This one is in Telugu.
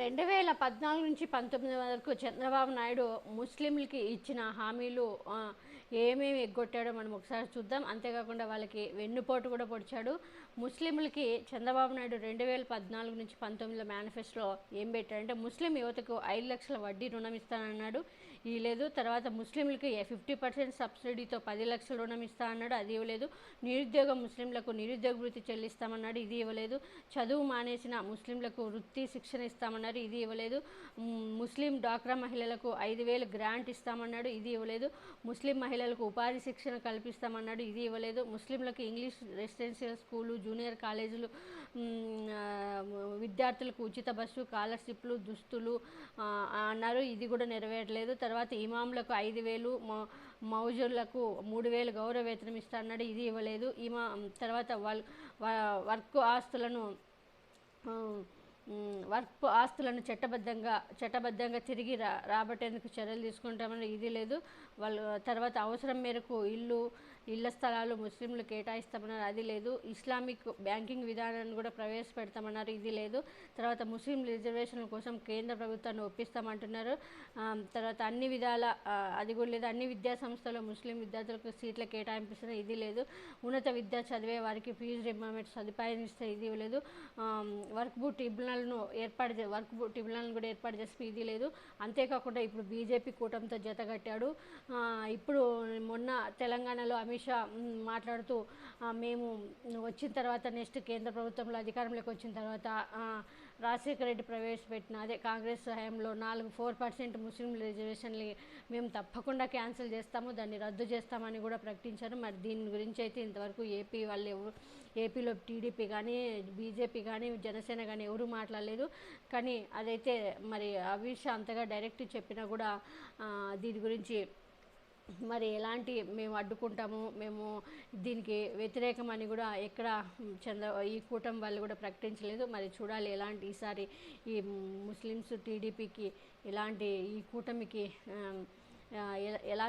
రెండు వేల పద్నాలుగు నుంచి పంతొమ్మిది వరకు చంద్రబాబు నాయుడు ముస్లింలకి ఇచ్చిన హామీలు ఏమేమి ఎగ్గొట్టాడో మనం ఒకసారి చూద్దాం. అంతేకాకుండా వాళ్ళకి వెన్నుపోటు కూడా పొడిచాడు. ముస్లింలకి చంద్రబాబు నాయుడు రెండు వేల పద్నాలుగు నుంచి పంతొమ్మిదిలో మేనిఫెస్టోలో ఏం పెట్టాడంటే ముస్లిం యువతకు ఐదు లక్షల వడ్డీ రుణం ఇస్తానన్నాడు. ఇవ్వలేదు తర్వాత ముస్లింలకి ఫిఫ్టీ పర్సెంట్ సబ్సిడీతో పది లక్షల రుణం ఇస్తా అన్నాడు అది ఇవ్వలేదు. నిరుద్యోగ ముస్లింలకు నిరుద్యోగ వృత్తి చెల్లిస్తామన్నాడు ఇది ఇవ్వలేదు. చదువు మానేసిన ముస్లింలకు వృత్తి శిక్షణ ఇస్తామన్నారు ఇది ఇవ్వలేదు. ముస్లిం డాక్రా మహిళలకు ఐదు వేలు గ్రాంట్ ఇస్తామన్నాడు ఇది ఇవ్వలేదు. ముస్లిం మహిళలకు ఉపాధి శిక్షణ కల్పిస్తామన్నాడు ఇది ఇవ్వలేదు. ముస్లింలకు ఇంగ్లీష్ రెసిడెన్షియల్ స్కూలు జూనియర్ కాలేజీలు విద్యార్థులకు ఉచిత బస్సు స్కాలర్షిప్లు దుస్తులు అన్నారు. ఇది కూడా నెరవేరలేదు తర్వాత ఇమాంలకు ఐదు వేలు మౌ మౌజులకు మూడు వేలు గౌరవ వేతనం ఇస్తా అన్నాడు ఇది ఇవ్వలేదు. ఇమా తర్వాత వల్ వ- వర్క్ ఆస్తులను వర్క్ ఆస్తులను చట్టబద్ధంగా చట్టబద్ధంగా తిరిగి రా రాబట్టేందుకు చర్యలు తీసుకుంటామని ఇది లేదు. వాళ్ళు తర్వాత అవసరం మేరకు ఇల్లు ఇళ్ళ స్థలాలు ముస్లింలు కేటాయిస్తామన్నారు అది లేదు. ఇస్లామిక్ బ్యాంకింగ్ విధానాన్ని కూడా ప్రవేశపెడతామన్నారు ఇది లేదు. తర్వాత ముస్లిం రిజర్వేషన్ల కోసం కేంద్ర ప్రభుత్వాన్ని ఒప్పిస్తామంటున్నారు. తర్వాత అన్ని విధాల అది కూడా లేదు. అన్ని విద్యా సంస్థల్లో ముస్లిం విద్యార్థులకు సీట్ల కేటాయింపిస్తున్న ఇది లేదు. ఉన్నత విద్య చదివే వారికి ఫీజు రిమెంబర్మెంట్ సదుపాయం ఇస్తే ఇది లేదు. వర్క్ బుక్ ట్రిబ్యునల్ను ఏర్పాటు చే వర్క్ ట్రిబ్యునల్ను కూడా ఏర్పాటు చేసి ఫీజీ లేదు. అంతేకాకుండా ఇప్పుడు బీజేపీ కూటమితో జతగట్టాడు ఇప్పుడు మొన్న తెలంగాణలో అమిత్ షా మాట్లాడుతూ మేము వచ్చిన తర్వాత నెక్స్ట్ కేంద్ర ప్రభుత్వంలో అధికారంలోకి వచ్చిన తర్వాత రాజశేఖర రెడ్డి ప్రవేశపెట్టిన అదే కాంగ్రెస్ హయాంలో నాలుగు ఫోర్ పర్సెంట్ ముస్లిం రిజర్వేషన్లు మేము తప్పకుండా క్యాన్సిల్ చేస్తాము దాన్ని రద్దు చేస్తామని కూడా ప్రకటించారు. మరి దీని గురించి అయితే ఇంతవరకు ఏపీ వాళ్ళు ఎవరు ఏపీలో టీడీపీ కానీ బీజేపీ కానీ జనసేన కానీ ఎవరు మాట్లాడలేదు. కానీ అదైతే మరి అవిష అంతగా డైరెక్ట్ చెప్పినా కూడా దీని గురించి మరి ఎలాంటి మేము అడ్డుకుంటాము మేము దీనికి వ్యతిరేకం అని కూడా ఎక్కడ చంద్ర ఈ కూటమి వాళ్ళు కూడా ప్రకటించలేదు. మరి చూడాలి ఎలాంటి ఈసారి ఈ ముస్లిమ్స్ టీడీపీకి ఎలాంటి ఈ కూటమికి ఎలా- ఎలా